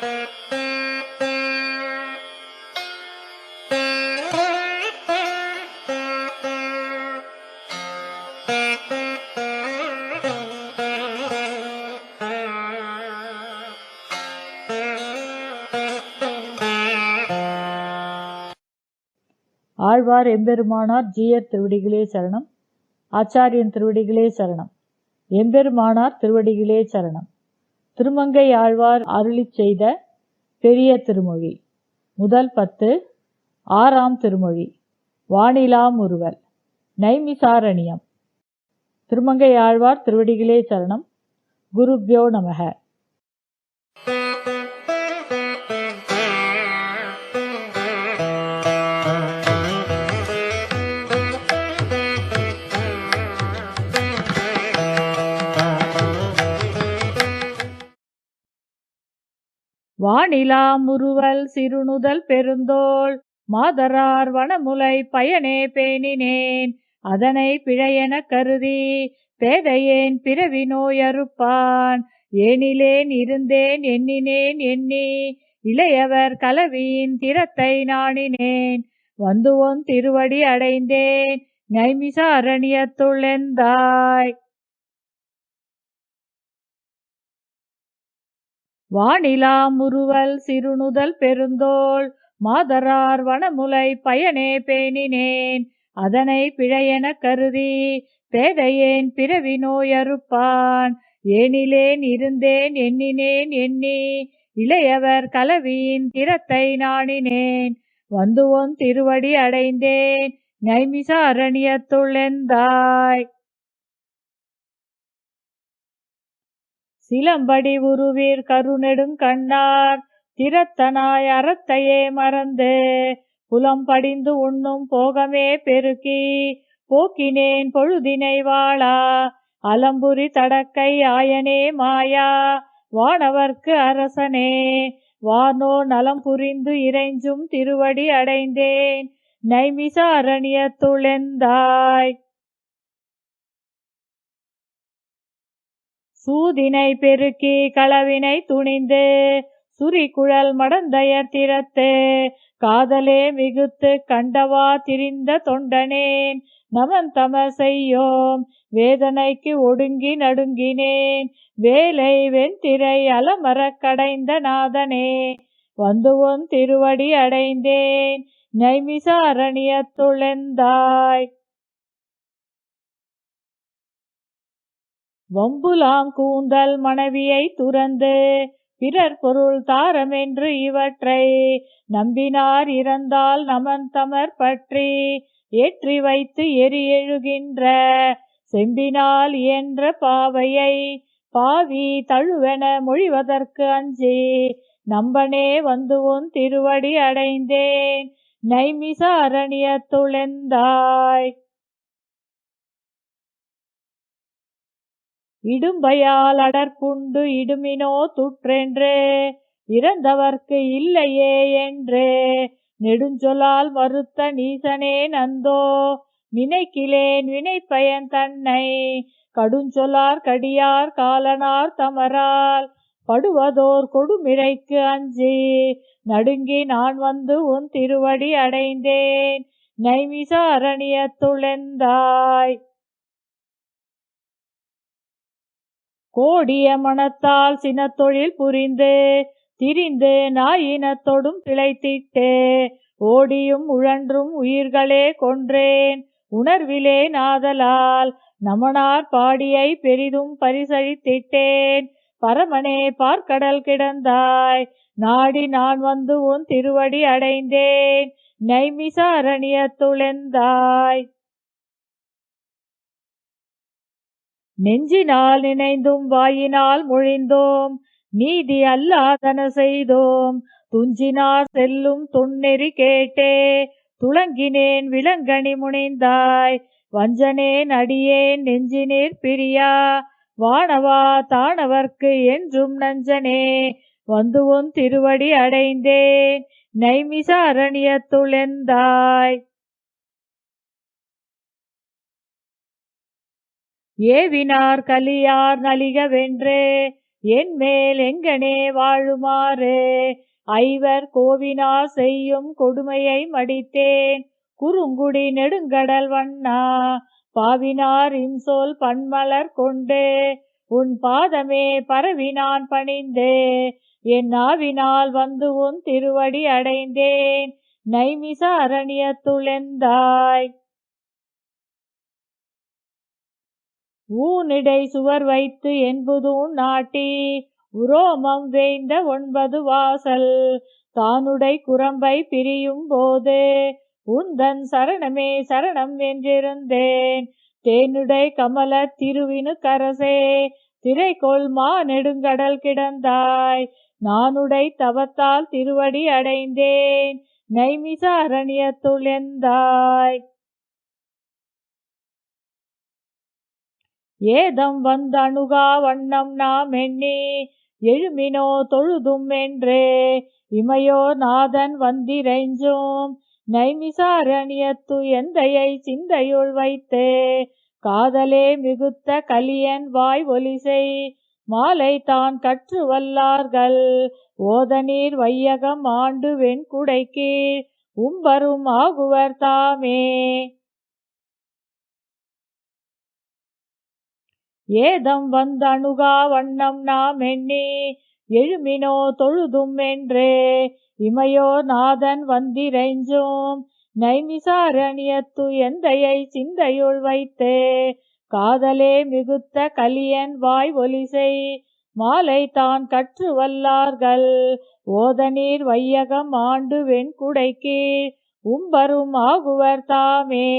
ஆழ்வார் எம்பெருமானார் ஜீயர் திருவடிகளே சரணம். ஆச்சாரியன் திருவடிகளே சரணம். எம்பெருமானார் திருவடிகளே சரணம். திருமங்கை ஆழ்வார் அருளிச் செய்த பெரிய திருமொழி. முதல் பத்து ஆறாம் திருமொழி. வானிலாம் உருவல் நைமிசாரணியம். திருமங்கை ஆழ்வார் திருவடிகளே சரணம். குருப்யோ நமக. வானிலாம் முறுவல் சிறுநுதல் பெருந்தோள் மாதரார் வனமுலை பயனே பேணினேன் அதனை பிழையென கருதி பேதையேன் பிறவி நோயறுப்பான். ஏனிலேன் இருந்தேன் எண்ணினேன் எண்ணி இளையவர் கலவியின் திறத்தை நாணினேன். வந்து உன் திருவடி அடைந்தேன் நைமிசாரணியத்துள்ளெந்தாய் வானிலாமுருவல் வானிலாம் சிறுநுதல் பெருந்தோள் மாதரார் வனமுலை பயனே பேணினேன். அதனை பிழையென கருதி பேதையேன் பிறவி நோயறுப்பான். ஏனிலேன் இருந்தேன் எண்ணினேன் எண்ணி இளையவர் கலவியின் திறத்தை நாணினேன். வந்து உன் திருவடி அடைந்தேன் நைமிச அரணியத்துள்ளெந்தாய் சிலம்படி உருவீர் கருநெடுங் கண்ணார் திறத்தனாய் அறத்தையே மறந்து புலம் படிந்து உண்ணும் போகமே பெருக்கி போக்கினேன் பொழுதினை வாழா அலம்புரி தடக்கை ஆயனே மாயா வானவர்க்கு அரசனே வானோ நலம் புரிந்து இறைஞ்சும் திருவடி அடைந்தேன் நைமிசாரணியத்துளெந்தாய் சூதினை பெருக்கி களவினை துணிந்து சுரிகுழல் மடந்தயர் திறத்து காதலே மிகுத்து கண்டவா திரிந்த தொண்டனேன் நமன் தம செய்யோம் வேதனைக்கு ஒடுங்கி நடுங்கினேன் வேலை வெண்திரை அலமரக் கடைந்த நாதனே வந்து உன் திருவடி அடைந்தேன் நைமிசாரணியத்துளெந்தாய் வம்புலாங்கூந்தல் கூந்தல் மனைவியை துறந்து பிறர் பொருள் தாரமென்று இவற்றை நம்பினார் இறந்தால் நமன் தமர் பற்றி ஏற்றி வைத்து எரி எழுகின்ற செம்பினால் இயன்ற பாவையை பாவி தழுவென மொழிவதற்கு அஞ்சி நம்பனே வந்து உன் திருவடி அடைந்தேன். நைமிச அரணியத்துளெந்தாய் இடும்பையால் அடற்புண்டு இடுமினோ துற்றென்றே இறந்தவர்க்கு இல்லையே என்றே. நெடுஞ்சொலால் மறுத்த நீசனே நந்தோ நினைக்கிலேன் வினைப்பயன் தன்னை. கடுஞ்சொலார் கடியார் காலனார் தமரால் படுவதோர் கொடுமிழைக்கு அஞ்சி. நடுங்கி நான் வந்து உன் திருவடி அடைந்தேன் நைமிச கோடிய மனத்தால் சினத்தொழில் புரிந்து திரிந்து நாயினத்தொடும் பிழைத்திட்டே ஓடியும் உழன்றும் உயிர்களே கொன்றேன் உணர்விலே நாதலால் நமனார் பாடியை பெரிதும் பரிசழித்திட்டேன். பரமனே பார்க்கடல் கிடந்தாய் நாடி நான் வந்து உன் திருவடி அடைந்தேன். நைமிச அரணியத்துளெந்தாய். நெஞ்சினால் நினைந்தும் வாயினால் மொழிந்தோம். நீதி அல்லாதன செய்தோம். துஞ்சினார் செல்லும் துண்ணெறி கேட்டே துளங்கினேன் விலங்கணி முனைந்தாய். வஞ்சனேன் அடியேன் நெஞ்சினீர் பிரியா. வானவா தானவர்க்கு என்றும் நஞ்சனே வந்து உன் திருவடி அடைந்தேன். நைமிச அரணியத்துளெந்தாய் ஏவினார் கலியார் நலிகவென்று என் மேல் எங்கனே வாழுமாறு. ஐவர் கோவினார் செய்யும் கொடுமையை மடித்தேன். குறுங்குடி நெடுங்கடல் வண்ணா பாவினார் இன்சொல் பன்மலர் கொண்டு. உன் பாதமே பரவி நான் பணிந்தே என் நாவினால் வந்து உன் திருவடி அடைந்தேன். நைமிச அரணியத்துளெந்தாய் ஊனிடை சுவர் வைத்து என்பதும் நாட்டி உரோமம் வேய்ந்த ஒன்பது வாசல். தானுடை குரம்பை பிரியும் போது உந்தன் சரணமே சரணம் என்றிருந்தேன். தேனுடை கமல திருவினு கரசே திரைக்கோள் மா நெடுங்கடல் கிடந்தாய். நானுடை தவத்தால் திருவடி அடைந்தேன் நைமிச அரண்யத்துள் எந்தாய். ஏதம் வந்தணுகா வண்ணம் நாம் எண்ணி எழுமினோ தொழுதும் என்றே. இமையோ நாதன் வந்திரைஞ்சும் நைமிசாரணியத்து எந்தையை சிந்தையுள் வைத்தே. காதலே மிகுத்த கலியன் வாய் ஒலிசை மாலை தான் கற்று வல்லார்கள். ஓதநீர் வையகம் ஆண்டு வெண்குடைக்கு உம்பரும் ஆகுவர் தாமே. ஏதம் வந்தணுகா வண்ணம் நாம் எண்ணி எழுமினோ தொழுதும் என்றே. இமையோ நாதன் வந்திரைஞ்சும் நைமிசாரணியத்து எந்தையை சிந்தையுள் வைத்தே. காதலே மிகுத்த கலியன் வாய் ஒலிசை மாலை தான் கற்று வல்லார்கள். ஓதநீர் வையகம் ஆண்டு வெண்குடைக்கு உம்பரும் ஆகுவர் தாமே.